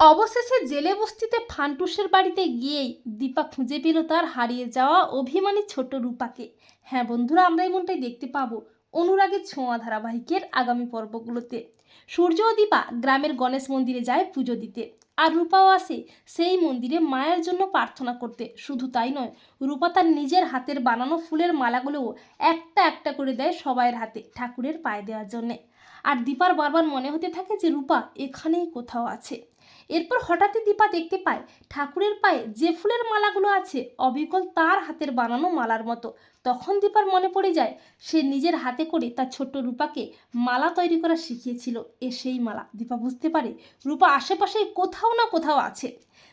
অবশেষে জেলে বস্তিতে ফান্টুসের বাড়িতে গিয়েই দীপা খুঁজে পেল তার হারিয়ে যাওয়া অভিমানী ছোট রূপাকে। হ্যাঁ বন্ধুরা, আমরা এমনটাই দেখতে পাবো অনুরাগের ছোঁয়া ধারাবাহিকের আগামী পর্বগুলোতে। সূর্য ও দীপা গ্রামের গণেশ মন্দিরে যায় পুজো দিতে আর রূপাও আসে সেই মন্দিরে মায়ের জন্য প্রার্থনা করতে। শুধু তাই নয়, রূপা তার নিজের হাতের বানানো ফুলের মালাগুলোও একটা একটা করে দেয় সবাইয়ের হাতে ঠাকুরের পায়ে দেওয়ার জন্যে। আর দীপার বারবার মনে হতে থাকে যে রূপা এখানেই কোথাও আছে। এরপর হঠাৎই দীপা দেখতে পায় ঠাকুরের পায়ে যে ফুলের মালাগুলো আছে, অবিকল তার হাতের বানানো মালার মতো। তখন দীপার মনে পড়ে যায়, সে নিজের হাতে করে তার ছোট্ট রূপাকে মালা তৈরি করা শিখিয়েছিল। এ সেই মালা। দীপা বুঝতে পারে রূপা আশেপাশে কোথাও না কোথাও আছে।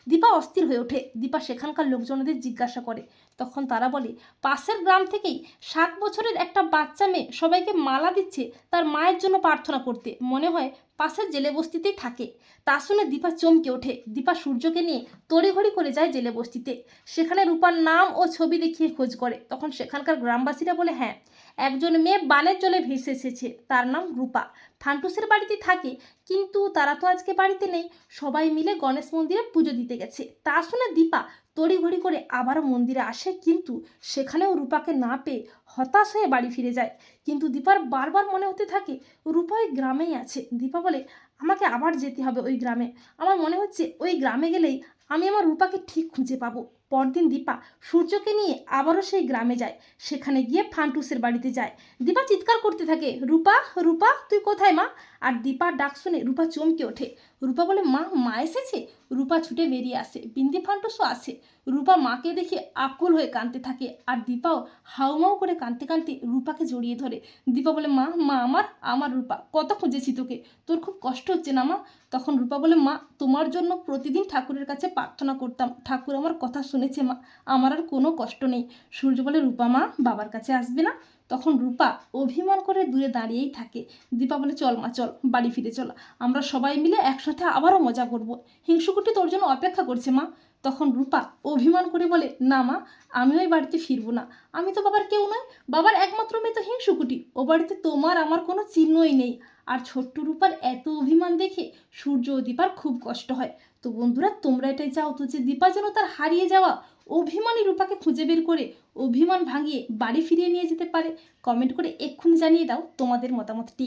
দীপা অস্থির হয়ে ওঠে। দীপা সেখানকার লোকজনদের জিজ্ঞাসা করে তখন তারা বলে, পাশের গ্রাম থেকেই সাত বছরের একটা বাচ্চা মেয়ে সবাইকে মালা দিচ্ছে তার মায়ের জন্য প্রার্থনা করতে। মনে হয় পাশের জেলে বস্তিতেই থাকে। তা শুনে দীপা চমকে ওঠে। দীপা সূর্যকে নিয়ে তড়িঘড়ি করে যায় জেলে বস্তিতে। সেখানে রূপার নাম ও ছবি দেখিয়ে খোঁজ করে। তখন সেখানকার গ্রামবাসীরা বলে হ্যাঁ একজন মেয়ে বানের জলে ভেসে এসেছে। তার নাম রূপা। ফান্টুসের বাড়িতে থাকে, কিন্তু তারা তো আজকে বাড়িতে নেই। সবাই মিলে গণেশ মন্দিরে পুজো দিতে গেছে। তা শুনে দীপা তড়িঘড়ি করে আবার মন্দিরে আসে, কিন্তু সেখানেও রূপাকে না পেয়ে হতাশ হয়ে বাড়ি ফিরে যায়। কিন্তু দীপার বারবার মনে হতে থাকে, রূপা ওই গ্রামেই আছে। দীপা বলে, আমাকে আবার যেতে হবে ওই গ্রামে। আমার মনে হচ্ছে ওই গ্রামে গেলেই আমি আমার রূপাকে ঠিক খুঁজে পাবো। পরদিন দীপা সূর্যকে নিয়ে আবারও সেই গ্রামে যায়। সেখানে গিয়ে ফান্টুসের বাড়িতে যায়। দীপা চিৎকার করতে থাকে, রূপা রূপা, তুই কোথায় মা? আর দীপার ডাক শুনে রূপা চমকে ওঠে। রূপা বলে, মা মা এসেছে? রূপা ছুটে বেরিয়ে আসে। বিন্দি ফান্টুসও আসে। রূপা মাকে দেখে আকুল হয়ে কাঁদতে থাকে আর দীপাও হাউমাউ করে কাঁদতে কাঁদতে রূপাকে জড়িয়ে ধরে। দীপা বলে, মা মা, আমার আমার রূপা, কত খুঁজেছি তোকে? তোর খুব কষ্ট হচ্ছে না মা? তখন রূপা বলে, মা, তোমার জন্য প্রতিদিন ঠাকুরের কাছে প্রার্থনা করতাম। ঠাকুর আমার কথা শুনেছে মা আমার আর কোনো কষ্ট নেই। সূর্য বলে রূপা মা বাবার কাছে আসবে না। তখন রূপা অভিমান করে দূরে দাঁড়িয়েই থাকে। দীপা বলে, চল মা, চল, বাড়ি ফিরে চল। আমরা সবাই মিলে একসাথে আবারও মজা করব। হিংসুকুটি তোর জন্য অপেক্ষা করছে মা। তখন রূপা অভিমান করে বলে, না মা আমি ওই বাড়িতে ফিরবো না। আমি তো বাবার কেউ নয় বাবার একমাত্র মেয়ে তো হিংসুকুটি। ও বাড়িতে তোমার আমার কোনো চিহ্নই নেই। আর ছোট্ট রূপার এত অভিমান দেখে সূর্য ও দীপার খুব কষ্ট হয়। তো বন্ধুরা, তোমরা এটাই চাও তো যে দীপা যেন তার হারিয়ে যাওয়া অভিমানী রূপাকে খুঁজে বের করে অভিমান ভাঙিয়ে বাড়ি ফিরিয়ে নিয়ে যেতে পারে কমেন্ট করে এক্ষুনি জানিয়ে দাও তোমাদের মতামতটি।